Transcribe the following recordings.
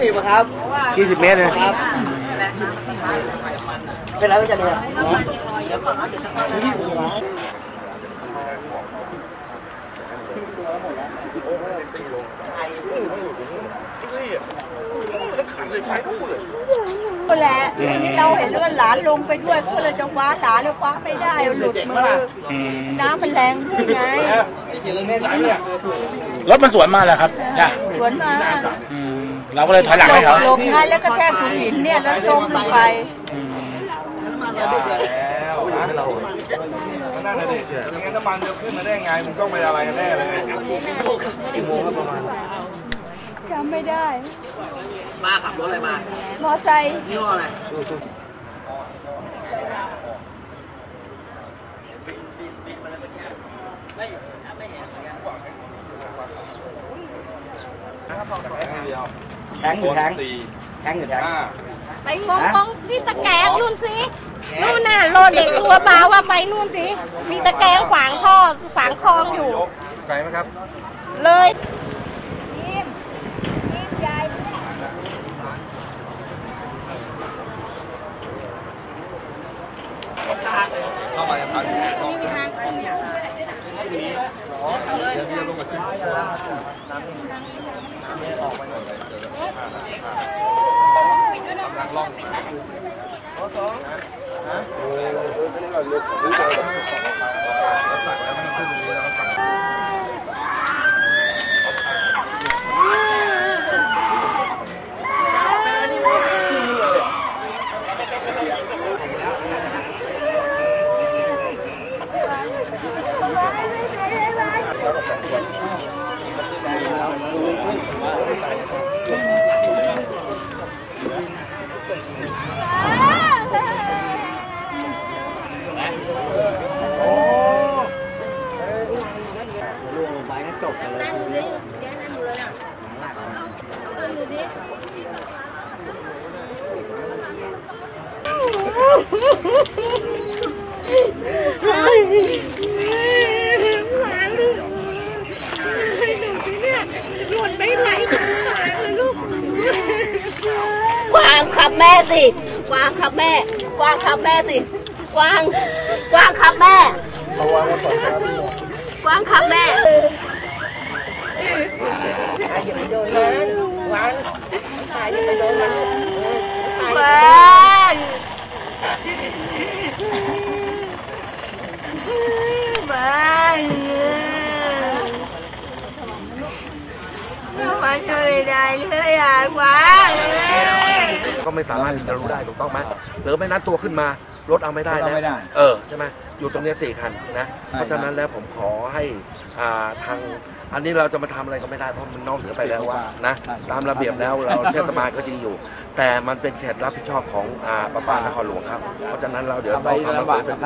สิบครับ ยี่สิบเมตรเลยครับเป็นไรไม่จะเนี่ย ก็แหละเราเห็นเลือดหลานลงไปด้วยก็เลยจะคว้าหลานแล้วคว้าไม่ได้หลุดมืออืมน้ำมันแรงด้วยไงรถมันสวนมาแล้วครับจ้ะสวนมาอืมเราก็เลยถอยหลังให้เขาหลบไงแล้วก็แทกถุงหินเนี่ยแล้วจมลงไปอืมนั่นน่ะดิไม่งั้นน้ำมันจะขึ้นมาได้ไงมันต้องไปอะไรกันแน่เลย ไม่ได้มาขับรถอะไรมามอไซค์ยี่ห้ออะไรแทงอยู่แทงแทงอยู่แทงไปงงงที่ตะแกรงนู่นสินู่นน่ะโรถเด็กตัวเบาว่าไปนู่นสิมีตะแกรงขวางท่อขวางคลองอยู่ไกลไหมครับ เลย Hãy subscribe không bỏ lỡ những กวางขับแม่สิกวางขับแม่กวางขับแม่สิกวางกวางขับแม่กวางขับแม่วานวาน ทำไมช่วยไม่ได้เลยอะวานเลยก็ไม่สามารถที่จะรู้ได้ถูกต้องไหมหรือไม่นั้นตัวขึ้นมารถเอาไม่ได้นะเออใช่ไหมอยู่ตรงเนี้ยสี่คันนะเพราะฉะนั้นแล้วผมขอให้อ่าทางอันนี้เราจะมาทำอะไรก็ไม่ได้เพราะมันนอกเหนือไปแล้วว่านะตามระเบียบแล้วเราเทศบาลก็จริงอยู่ แต่มันเป็นเขตรับผิดชอบของอ่าประปานครหลวงครับ เพราะฉะนั้นเราเดี๋ยวต้องทำหนังสือ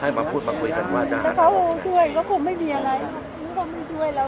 ให้มาพูดมาคุยกันว่าจะหาถ้าเขาช่วยก็คงไม่มีอะไรเขาไม่ช่วยเรา